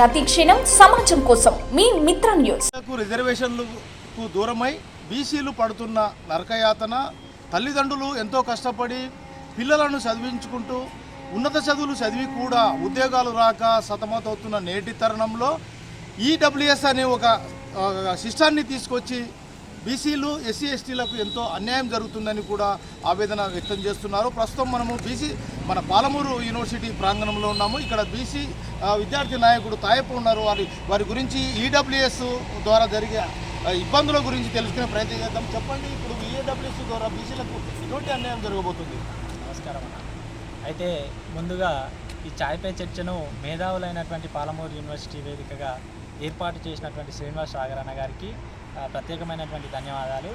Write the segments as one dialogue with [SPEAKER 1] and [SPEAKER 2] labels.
[SPEAKER 1] ప్రతి క్షణం సమాజం కోసం మీ మిత్ర న్యూస్.
[SPEAKER 2] రిజర్వేషన్లకు దూరమై బీసీలు పడుతున్న నరకయాతన తల్లిదండ్రులు ఎంతో కష్టపడి పిల్లలను చదివించుకుంటూ ఉన్నత చదువులు చదివి కూడా ఉద్యోగాలు రాక సతమతవుతున్న నేటి తరుణంలో ఈడబ్ల్యూఎస్ అనే ఒక సిస్టాన్ని తీసుకొచ్చి బీసీలు ఎస్సీ ఎస్టీలకు ఎంతో అన్యాయం జరుగుతుందని కూడా ఆవేదన వ్యక్తం చేస్తున్నారు. ప్రస్తుతం మనము బీసీ మన పాలమూరు యూనివర్సిటీ ప్రాంగణంలో ఉన్నాము. ఇక్కడ బీసీ విద్యార్థి నాయకుడు తాయప్ప ఉన్నారు. వారి వారి గురించి ఈడబ్ల్యూఎస్ ద్వారా జరిగే ఇబ్బందుల గురించి తెలుసుకునే ప్రయత్నం చేద్దాం. చెప్పండి ఇప్పుడు ఈడబ్ల్యూఎస్ ద్వారా బీసీలకు ఎటువంటి అన్యాయం జరగబోతుంది?
[SPEAKER 3] నమస్కారం అన్న. అయితే ముందుగా ఈ ఛాయ్పై చర్చను మేధావులైనటువంటి పాలమూరు యూనివర్సిటీ వేదికగా ఏర్పాటు చేసినటువంటి శ్రీనివాస్ సాగర్ అన్న గారికి ప్రత్యేకమైనటువంటి ధన్యవాదాలు.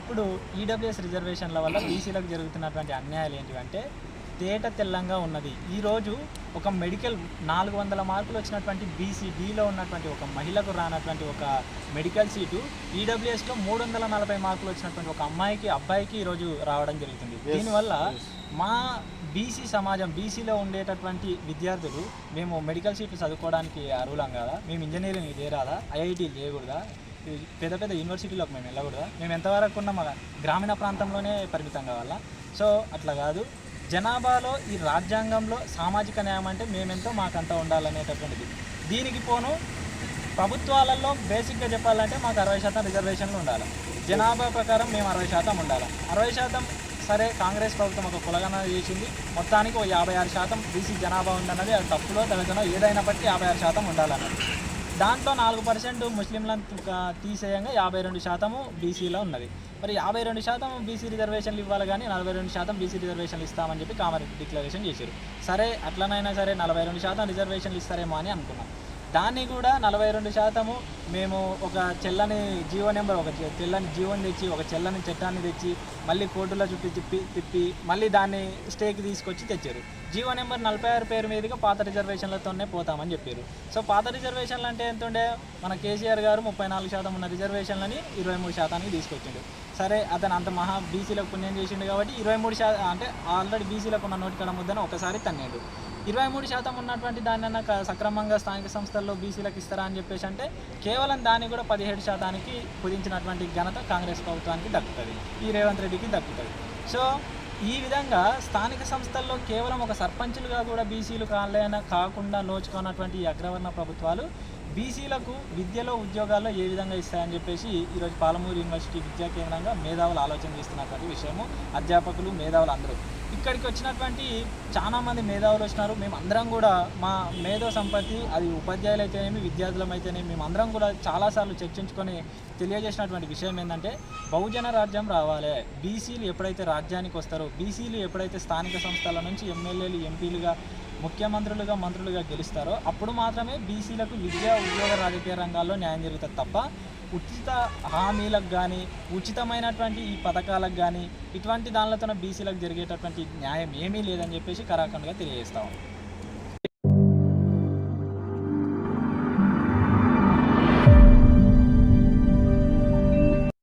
[SPEAKER 3] ఇప్పుడు ఈడబ్ల్యూఎస్ రిజర్వేషన్ల వల్ల బీసీలకు జరుగుతున్నటువంటి అన్యాయాలు ఏంటివంటే తేట తెల్లంగా ఉన్నది. ఈరోజు ఒక మెడికల్ నాలుగు వందల మార్కులు వచ్చినటువంటి బీసీ డిలో ఉన్నటువంటి ఒక మహిళకు రానటువంటి ఒక మెడికల్ సీటు ఈడబ్ల్యూఎస్లో మూడు వందల నలభై మార్కులు వచ్చినటువంటి ఒక అమ్మాయికి అబ్బాయికి ఈరోజు రావడం జరుగుతుంది. దీనివల్ల మా బీసీ సమాజం బీసీలో ఉండేటటువంటి విద్యార్థులు మేము మెడికల్ సీట్లు చదువుకోవడానికి అర్హులం కదా? మేము ఇంజనీరింగ్ చేరాదా ఐఐటీలు చేయకూడదా? పెద్ద పెద్ద యూనివర్సిటీలోకి మేము వెళ్ళకూడదా? మేము ఎంతవరకు ఉన్న మా గ్రామీణ ప్రాంతంలోనే పరిమితం కావాలా? సో అట్లా కాదు. జనాభాలో ఈ రాజ్యాంగంలో సామాజిక న్యాయం అంటే మేమెంతో మాకంతా ఉండాలనేటటువంటిది. దీనికి పోను ప్రభుత్వాలలో బేసిక్గా చెప్పాలంటే మాకు అరవై శాతం రిజర్వేషన్లు ఉండాలి. జనాభా ప్రకారం మేము అరవై శాతం ఉండాలి. అరవై శాతం సరే కాంగ్రెస్ ప్రభుత్వం ఒక కులగన చేసింది. మొత్తానికి ఒక యాభై ఆరు శాతం బీసీ జనాభా ఉందన్నది అది తప్పులో తగ్గనో ఏదైనప్పటికీ యాభై ఆరు శాతం ఉండాలన్నది. దాంట్లో నాలుగు పర్సెంట్ ముస్లింలను తీసేయంగా యాభై రెండు శాతము బీసీలో ఉన్నది. మరి యాభై రెండు శాతం బీసీ రిజర్వేషన్లు ఇవ్వాలి కానీ నలభై రెండు శాతం బీసీ రిజర్వేషన్లు ఇస్తామని చెప్పి కామారెడ్డి డిక్లరేషన్ చేశారు. సరే అట్లనైనా సరే నలభై రెండు శాతం రిజర్వేషన్లు ఇస్తారేమో అని అనుకున్నాం. దాన్ని కూడా నలభై రెండు శాతము మేము ఒక చెల్లని జీవో నెంబర్ ఒక తెల్లని జీవోని తెచ్చి ఒక చెల్లని చట్టాన్ని తెచ్చి మళ్ళీ కోర్టుల చుట్టూ తిప్పి తిప్పి మళ్ళీ దాన్ని స్టేకి తీసుకొచ్చి తెచ్చారు. జీవో నెంబర్ నలభై ఆరు పేరు మీదుగా పాత రిజర్వేషన్లతోనే పోతామని చెప్పారు. సో పాత రిజర్వేషన్లు అంటే ఎంత ఉండే మన కేసీఆర్ గారు ముప్పై నాలుగు శాతం ఉన్న రిజర్వేషన్లని ఇరవై మూడు శాతానికి తీసుకొచ్చిండు. సరే అతను అంత మహా బీసీలకు పుణ్యం చేసిండు కాబట్టి ఇరవై మూడు శాతం అంటే ఆల్రెడీ బీసీలకు ఉన్న నోటికడ ముద్దని ఒకసారి తన్నాడు. ఇరవై మూడు శాతం ఉన్నటువంటి దాన్ని అన్న సక్రమంగా స్థానిక సంస్థల్లో బీసీలకు ఇస్తారా అని చెప్పేసి అంటే కేవలం దాన్ని కూడా పదిహేడు శాతానికి కుదించినటువంటి ఘనత కాంగ్రెస్ ప్రభుత్వానికి దక్కుతుంది. ఈ రేవంత్ రెడ్డికి దక్కుతుంది. సో ఈ విధంగా స్థానిక సంస్థల్లో కేవలం ఒక సర్పంచులుగా కూడా బీసీలు కాలేన కాకుండా నోచుకున్నటువంటి ఈ అగ్రవర్ణ ప్రభుత్వాలు బీసీలకు విద్యలో ఉద్యోగాల్లో ఏ విధంగా ఇస్తాయని చెప్పేసి ఈరోజు పాలమూరు యూనివర్సిటీ విద్యా కేంద్రంగా మేధావులు ఆలోచన చేస్తున్నటువంటి విషయము. అధ్యాపకులు మేధావులు అందరూ. ఇక్కడికి వచ్చినటువంటి చాలా మంది మేధావులు వచ్చినారు. మేము అందరం కూడా మా మేధో సంపత్తి అది ఉపాధ్యాయులు అయితేనేమి విద్యార్థులం అయితేనేమి మేము అందరం కూడా చాలాసార్లు చర్చించుకొని తెలియజేసినటువంటి విషయం ఏంటంటే బహుజన రాజ్యం రావాలి. బీసీలు ఎప్పుడైతే రాజ్యానికి వస్తారో బీసీలు ఎప్పుడైతే స్థానిక సంస్థల నుంచి ఎమ్మెల్యేలు ఎంపీలుగా ముఖ్యమంత్రులుగా మంత్రులుగా గెలుస్తారో అప్పుడు మాత్రమే బీసీలకు విద్యా ఉద్యోగ రాజకీయ రంగాల్లో న్యాయం జరుగుతుంది తప్ప ఉచిత హామీలకు కానీ ఉచితమైనటువంటి ఈ పథకాలకు కానీ ఇటువంటి దానిలతోన బీసీలకు జరిగేటటువంటి న్యాయం ఏమీ లేదని చెప్పేసి కరాఖండ్గా తెలియజేస్తాము